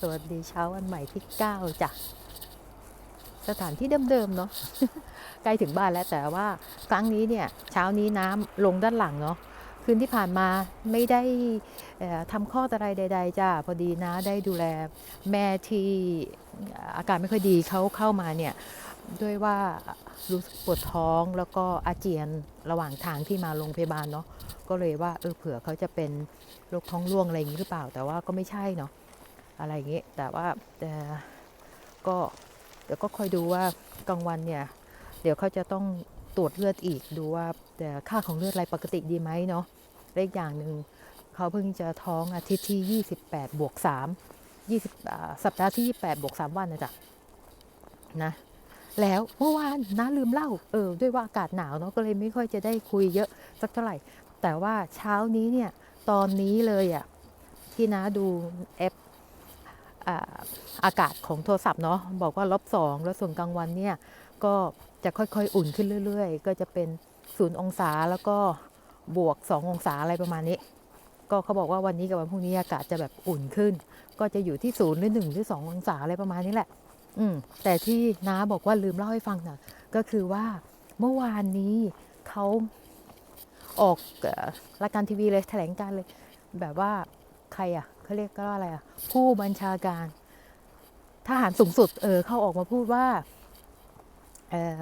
สวัสดีเช้าวันใหม่ที่ 9จ้ะสถานที่เดิมๆเนาะใกล้ถึงบ้านแล้วแต่ว่าครั้งนี้เนี่ยเช้านี้น้ำลงด้านหลังเนาะคืนที่ผ่านมาไม่ได้เอ่อทำข้ออะไรใด ๆจ้ะพอดีนะได้ดูแลแม่ที่อาการไม่ค่อยดีเขาเข้ามาเนี่ยด้วยว่ารู้สึกปวดท้องแล้วก็อาเจียนระหว่างทางที่มาโรงพยาบาลเนาะก็เลยว่าเออเผื่อเขาจะเป็นโรคท้องร่วงอะไรอย่างนี้หรือเปล่า แต่ว่าก็ไม่ใช่เนาะ อะไรอย่างเงี้ยแต่ว่าแต่ก็เดี๋ยวก็คอยดูว่ากลางวันเนี่ย เดี๋ยวเขาจะต้องตรวจเลือดอีกดูว่าแต่ค่าของเลือดอะไรปกติดีไหมเนาะและอีกอย่างหนึ่งเขาเพิ่งจะท้องอาทิตย์ที่ 28 บวก 3 20อ่าสัปดาห์ที่ 28 บวก 3 วันนะจ๊ะนะแล้วเมื่อวานน้าลืมเล่าเออด้วยว่าอากาศหนาวเนาะก็เลยไม่ค่อยจะได้คุยเยอะสักเท่าไหร่ แต่ว่าเช้านี้เนี่ยตอนนี้เลยอะ่ะที่น้าดูแอป อากาศของโทรศัพท์เนาะบอกว่าลบสองแล้วส่วนกลางวันเนี่ยก็จะค่อยๆอุ่นขึ้นเรื่อย ๆ ก็จะเป็นศูนย์องศาแล้วก็บวก 2 องศาอะไรประมาณนี้ ก็เขาบอกว่าวันนี้กับวันพรุ่งนี้อากาศจะแบบอุ่นขึ้น ก็จะอยู่ที่ศูนย์หรือหนึ่งหรือสององศาอะไรประมาณนี้แหละ อืมแต่ที่น้าบอกว่าลืมเล่าให้ฟังนะก็คือว่าเมื่อวานนี้เขาออกรายการทีวีเลยแถลงการเลย แบบว่าใครอะ เขาเรียกก็อะไรอะผู้บัญชาการ ทหารสูงสุดเออเขาออกมาพูดว่าเออ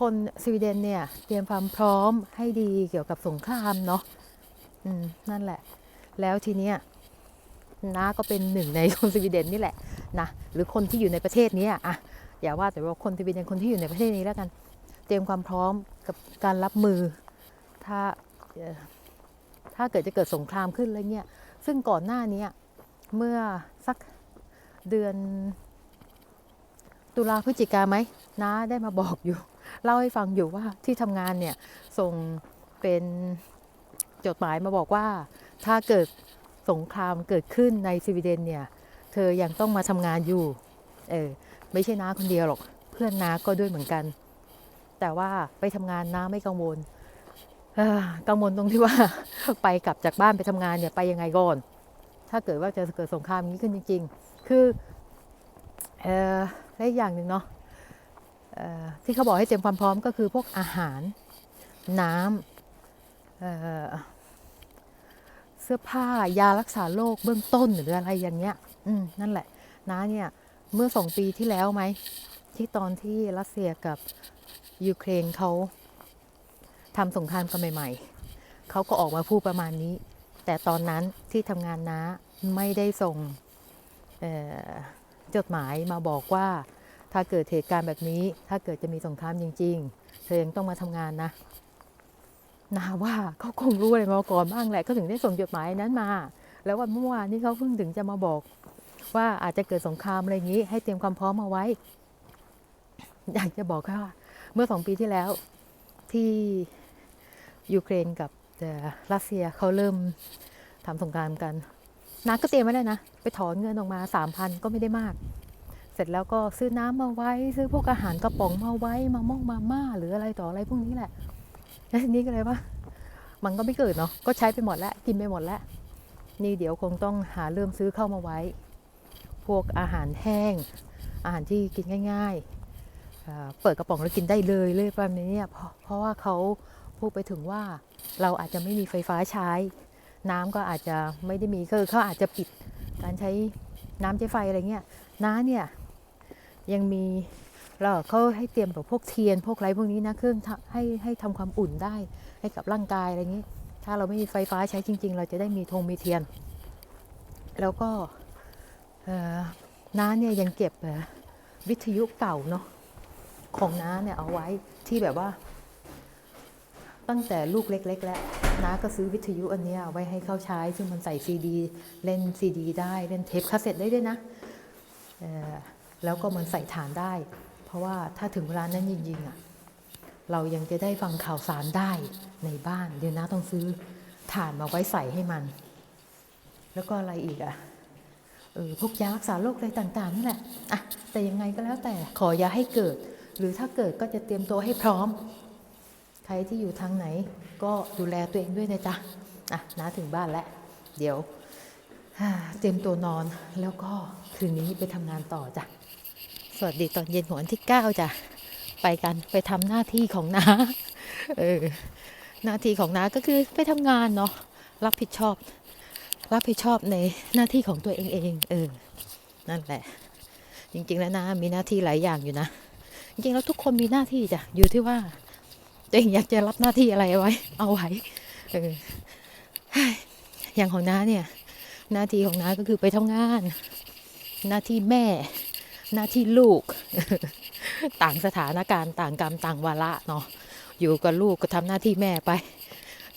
คนสวีเดนเนี่ย เตรียมความพร้อมให้ดีเกี่ยวกับสงครามเนาะอืมนั่นแหละ แล้วทีเนี้ยน้าก็เป็นหนึ่งในคนสวีเดนนี่แหละนะหรือคนที่อยู่ในประเทศนี้อะอะอย่าว่าแต่ว่าคนสวีเดนคนที่อยู่ในประเทศนี้แล้วกัน เตรียมความพร้อมกับการรับมือ ถ้าถ้าเกิดจะเกิดสงครามขึ้นอะไรเงี้ย ซึ่งก่อนหน้านี้เมื่อสักเดือน ตุลาพฤศจิกาไหมน้าได้มาบอกอยู่ เล่าให้ฟังอยู่ว่าที่ทำงานเนี่ยส่งเป็นจดหมายมาบอกว่า ถ้าเกิดสงครามเกิดขึ้นในสวีเดนเนี่ย เธอยังต้องมาทำงานอยู่ เออไม่ใช่น้าคนเดียวหรอก เพื่อนน้าก็ด้วยเหมือนกัน แต่ว่าไปทำงานน้าไม่กังวล กังวลตรงที่ว่าไปกลับจากบ้านไปทำงานเนี่ยไปยังไงก่อน ถ้าเกิดว่าจะเกิดสงครามนี้ขึ้นจริง ๆ คือเอ่อและอีกอย่างหนึ่งเนาะที่เขาบอกให้เตรียมความพร้อมก็คือพวกอาหาร น้ำเเสื้อผ้ายารักษาโรคเบื้องต้นหรืออะไรอย่างเงี้ยอืมนั่นแหละน้าเนี่ยเมื่อสองปีที่แล้วไหมที่ตอนที่รัสเซียกับยูเครนเขา ทำสงครามกันใหม่ ๆ เขาก็ออกมาพูดประมาณนี้ แต่ตอนนั้นที่ทำงานน้าไม่ได้ส่งจดหมายมาบอกว่า ถ้าเกิดเหตุการณ์แบบนี้ ถ้าเกิดจะมีสงครามจริง ๆ เธอยังต้องมาทำงานนะนาว่าเขาคงรู้อะไรมาก่อนบ้างแหละเขาถึงได้ส่งจดหมายนั้นมา แล้ววันเมื่อวานนี้เขาเพิ่งถึงจะมาบอกว่าอาจจะเกิดสงครามอะไรอย่างนี้ ให้เตรียมความพร้อมเอาไว้ อยากจะบอกแค่ว่า เมื่อสองปีที่แล้วที่ ยูเครนกับรัสเซียเขาเริ่มทำสงครามกันนาก็เตรียมไว้ได้นะ ไปถอนเงินออกมาสามพันก็ไม่ได้มาก เสร็จแล้วก็ซื้อน้ำมาไว้ ซื้อพวกอาหารกระป๋องมาไว้มาม่องมาม่าหรืออะไรต่ออะไรพวกนี้แหละแล้วทีนี้ก็เลยว่า มันก็ไม่เกิดเนาะก็ใช้ไปหมดแล้วกินไปหมดแล้ว นี่เดี๋ยวคงต้องหาเริ่มซื้อเข้ามาไว้ พวกอาหารแห้ง อาหารที่กินง่าย ๆเเปิดกระป๋องแล้วกินได้เลยเลยประมาณนี้เนี่ยเพราะเพราะว่าเขา พูดไปถึงว่าเราอาจจะไม่มีไฟฟ้าใช้ น้ำก็อาจจะไม่ได้มีคือเขาอาจจะปิดการใช้น้ำใช้ไฟอะไรเงี้ยน้าเนี่ยยังมีเราเขาให้เตรียมแบบพวกเทียนพวกอะไรพวกนี้นะเครื่องให้ให้ทำความอุ่นได้ให้กับร่างกายอะไรอย่างนี้ถ้าเราไม่มีไฟฟ้าใช้จริง ๆ เราจะได้มีธงมีเทียน แล้วก็น้าเนี่ยยังเก็บวิทยุเก่าเนาะของน้าเนี่ยเอาไว้ที่แบบว่า ตั้งแต่ลูกเล็ก ๆ แล้วน้าก็ซื้อวิทยุอันนี้ไว้ให้เขาใช้ ซึ่งมันใส่ซีดี เล่นซีดี ได้เล่นเทปคาสเซ็ตได้ด้วยนะแล้วก็มันใส่ฐานได้ เพราะว่าถ้าถึงเวลานั้นจริงๆอะเรายังจะได้ฟังข่าวสารได้ในบ้าน เดี๋ยวน้าต้องซื้อฐานมาไว้ใส่ให้มัน แล้วก็อะไรอีกอะเออพวกยารักษาโรคอะไรต่างๆนี่แหละอะแต่ยังไงก็แล้วแต่ขออย่าให้เกิด หรือถ้าเกิดก็จะเตรียมตัวให้พร้อม ใครที่อยู่ทางไหนก็ดูแลตัวเองด้วยนะจ๊ะอะน้าถึงบ้านแล้ว เดี๋ยวเตรียมตัวนอนแล้วก็คืนนี้ไปทำงานต่อจ้ะ สวัสดีตอนเย็นของวันที่เก้าจ้ะ ไปกันไปทำหน้าที่ของน้าเออหน้าที่ของน้าก็คือไปทำงานเนาะรับผิดชอบ รับผิดชอบในหน้าที่ของตัวเองเองเออนั่นแหละ จริงๆแล้วนะมีหน้าที่หลายอย่างอยู่นะ จริงๆแล้วทุกคนมีหน้าที่จ้ะอยู่ที่ว่า ตัวเองอยากจะรับหน้าที่อะไรไว้ เอาไว้เออเฮ้อย่างของน้าเนี่ย หน้าที่ของน้าก็คือไปทำงาน หน้าที่แม่ หน้าที่ลูก ต่างสถานการณ์ต่างกรรมต่างวาระเนาะอยู่กับลูกก็ทำหน้าที่แม่ไป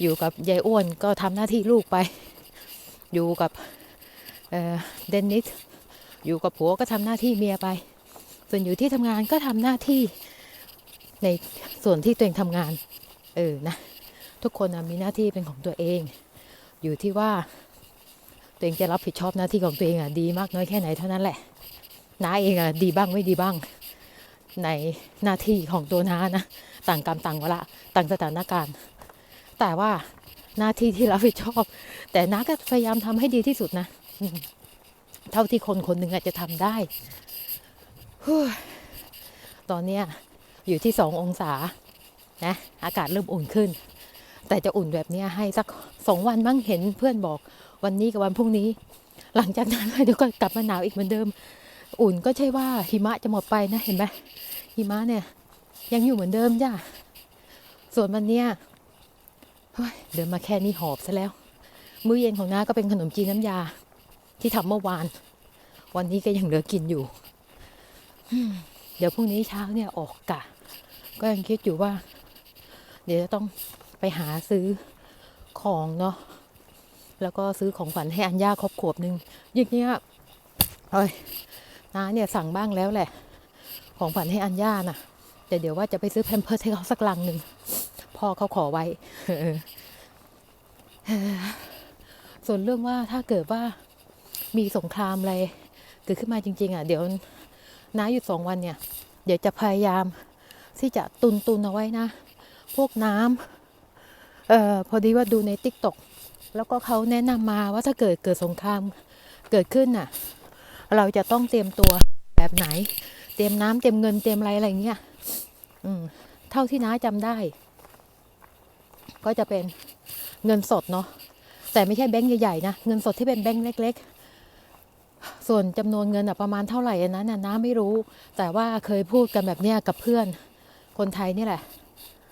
อยู่กับยายอ้วนก็ทำหน้าที่ลูกไป อยู่กับเอ่อเดนนิสอยู่กับผัวก็ทำหน้าที่เมียไป ส่วนอยู่ที่ทำงานก็ทำหน้าที่ ในส่วนที่ตัวเองทำงาน เออนะ ทุกคนนะมีหน้าที่เป็นของตัวเอง อยู่ที่ว่า ตัวเองจะรับผิดชอบหน้าที่ของตัวเองอะดีมากน้อยแค่ไหนเท่านั้นแหละน้าเองอะดีบ้างไม่ดีบ้าง ในหน้าที่ของตัวน้านะต่างกรรมต่างวาระต่างสถานการณ์ แต่ว่าหน้าที่ที่รับผิดชอบ แต่น้าก็พยายามทำให้ดีที่สุดนะเท่าที่คนคนหนึ่งอาจจะทำได้ตอนเนี้ย อยู่ที่สององศานะอากาศเริ่มอุ่นขึ้น แต่จะอุ่นแบบนี้ให้สักสองวันบ้งเห็นเพื่อนบอกวันนี้กับวันพรุ่งนี้ หลังจากนั้นเดี๋ยวก็กลับมาหนาวอีกเหมือนเดิม อุ่นก็ใช่ว่าหิมะจะหมดไปนะเห็นไหมหิมะเนี่ยยังอยู่เหมือนเดิมจ้ะส่วนวันเนี้ยเดินมาแค่นี้หอบซะแล้ว มื้อเย็นของน้าก็เป็นขนมจีนน้ำยา ที่ทำเมื่อวาน วันนี้ก็ยังเหลือกินอยู่ เดี๋ยวพรุ่งนี้เช้าเนี่ยออกกะ ก็ยังคิดอยู่ว่า เดี๋ยวจะต้องไปหาซื้อของเนาะแล้วก็ซื้อของฝันให้อัญญาครบขวบหนึ่งอย่งเงี้ยเฮ้ยน้าเนี่ยสั่งบ้างแล้วแหละ ของฝันให้อัญญาน่ะแต่เดี๋ยวว่าจะไปซื้อแพมเพิร์สให้เขาสักลังหนึ่งพ่อเขาขอไว้ส่วนเรื่องว่าถ้าเกิดว่ามีสงครามอะไรเกิดขึ้นมาจริง ๆ อะ เดี๋ยว น้าหยุดสองวันเนี่ย เดี๋ยวจะพยายามที่จะตุนตุนเอาไว้นะ พวกน้ำเอ่อพอดีว่าดูในติ๊กต็อกแล้วก็เขาแนะนำมาว่าถ้าเกิดเกิดสงครามเกิดขึ้นน่ะ เราจะต้องเตรียมตัวแบบไหน เตรียมน้ำเตรียมเงินเตรียมอะไรอะไรเงี้ยอืมเท่าที่น้าจำได้ ก็จะเป็นเงินสดเนาะแต่ไม่ใช่แบงค์ใหญ่ๆนะ เงินสดที่เป็นแบงค์เล็ก ๆ ส่วนจำนวนเงินประมาณเท่าไหร่นั้นนะน้าไม่รู้ แต่ว่าเคยพูดกันแบบเนี้ยกับเพื่อนคนไทยนี่แหละ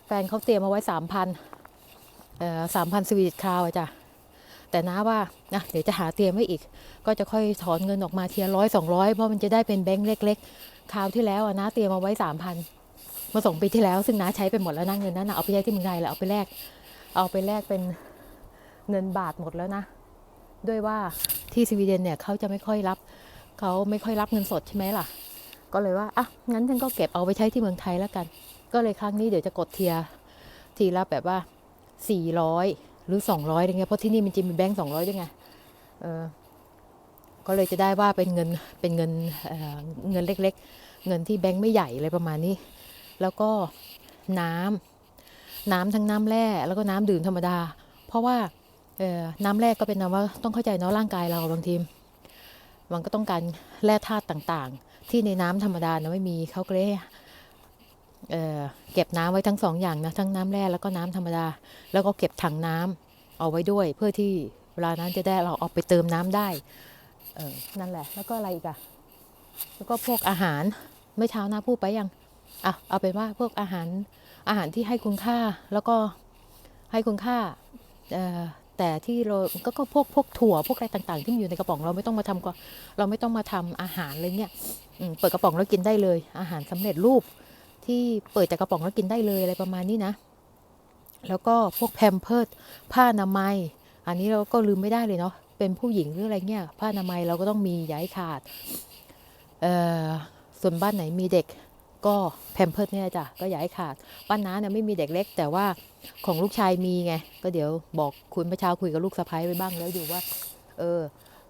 แฟนเขาเตรียมเอาไว้สามพันสามพันสวีทคราวจ้ะแต่น้าว่านะเดี๋ยวจะหาเตรียมไว้อีก ก็จะค่อยถอนเงินออกมาเทียร้อยสองร้อยเพราะมันจะได้เป็นแบงค์เล็ก ๆ คราวที่แล้วอะน้าเตรียมเอาไว้สามพันเมื่อสองปีที่แล้วซึ่งน้าใช้ไปหมดแล้วนะเงินนั้นนะเอาไปใช้ที่เมืองไทยแล้วเอาไปแลกเอาไปแลกเป็นเงินบาทหมดแล้วนะ ด้วยว่าที่สวีเดนเนี่ยเขาจะไม่ค่อยรับเขาไม่ค่อยรับเงินสดใช่ไหมล่ะ ก็เลยว่าอะงั้นฉันก็เก็บเอาไปใช้ที่เมืองไทยแล้วกัน ก็เลยครั้งนี้เดี๋ยวจะกดเทียทีละแบบว่า 400 หรือ 200อะไรเงี้ยเพราะที่นี่มันจะมีแบงค์200ด้วยไงเออก็เลยจะได้ว่าเป็นเงินเป็นเงินเเงินเล็กๆ เงินที่แบงค์ไม่ใหญ่อะไรประมาณนี้ แล้วก็น้ำน้ำทั้งน้ำแร่แล้วก็น้ำดื่มธรรมดา เพราะว่า น้ำแร่ก็เป็นน้ำว่าต้องเข้าใจเนาะร่างกายเราบางทีมันก็ต้องการแร่ธาตุต่างๆ ที่ในน้ำธรรมดานะไม่มีเขาก็เลยเเก็บน้ำไว้ทั้งสองอย่างนะทั้งน้ำแร่แล้วก็น้ำธรรมดา แล้วก็เก็บถังน้ำเอาไว้ด้วย เพื่อที่เวลานั้นจะได้เราเอาไปเติมน้ำได้เออนั่นแหละ แล้วก็อะไรอีกอะแล้วก็พวกอาหารเมื่อเช้าน้าพูดไปยังอะเอาเป็นว่าพวกอาหารอาหารที่ให้คุณค่าแล้วก็ให้คุณค่า แต่ที่เราก็ก็พวกพวกถั่วพวกอะไรต่างๆ ที่มีอยู่ในกระป๋องเราไม่ต้องมาทำก็เราไม่ต้องมาทำอาหารเลยเนี่ยเปิดกระป๋องแล้วกินได้เลย อาหารสำเร็จรูปที่เปิดจากกระป๋องแล้วกินได้เลยอะไรประมาณนี้นะ แล้วก็พวกแพมเพิร์ดผ้าอนามัย อันนี้เราก็ลืมไม่ได้เลยเนาะเป็นผู้หญิงหรืออะไรเงี้ยผ้าอนามัยเราก็ต้องมีย่าให้ขาดเอ่อส่วนบ้านไหนมีเด็ก ก็แพมเพิร์ดเนี่ยจ้ะก็อย่าให้ขาดบ้านน้าเนี่ยไม่มีเด็กเล็ก แต่ว่าของลูกชายมีไง ก็เดี๋ยวบอกคุณเมื่อเช้าคุยกับลูกสะพ้ายไว้บ้างแล้วอยู่ว่า เออ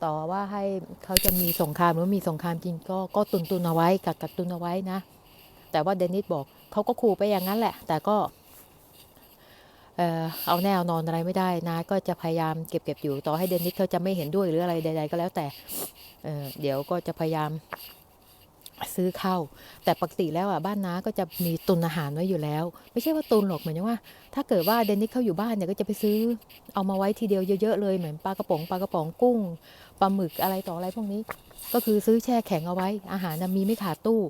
ต่อว่าให้เขาจะมีสงครามหรือมีสงครามจริงก็ก็ตุนตุนเอาไว้กักกักตุนเอาไว้นะ แต่ว่าเดนิสบอกเขาก็ขู่ไปอย่างนั้นแหละ แต่ก็เออเอาแน่เอานอนอะไรไม่ได้นะก็จะพยายามเก็บเก็บอยู่ต่อให้เดนนิสเขาจะไม่เห็นด้วยหรืออะไรใด ๆ ก็แล้วแต่เออเดี๋ยวก็จะพยายาม ซื้อเข้า แต่ปกติแล้วอะบ้านน้าก็จะมีตุนอาหารไว้อยู่แล้ว ไม่ใช่ว่าตุนหรอกเหมือนว่า ถ้าเกิดว่าเดนนิสเข้าอยู่บ้านเนี่ยก็จะไปซื้อเอามาไว้ทีเดียวเยอะๆเลยเหมือนปลากระป๋องปลากระป๋องกุ้งปลาหมึกอะไรต่ออะไรพวกนี้ ก็คือซื้อแช่แข็งเอาไว้ อาหารมีไม่ขาดตู้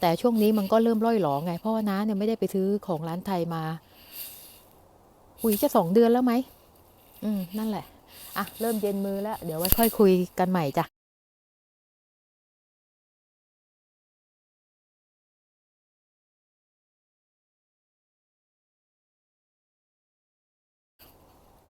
แต่ช่วงนี้มันก็เริ่มร่อยหลอไง เพราะว่าน้าเนี่ยไม่ได้ไปซื้อของร้านไทยมาอุยจะสองเดือนแล้วไหมอืมนั่นแหละอะเริ่มเย็นมือแล้ว เดี๋ยวไว้ค่อยคุยกันใหม่จ้ะ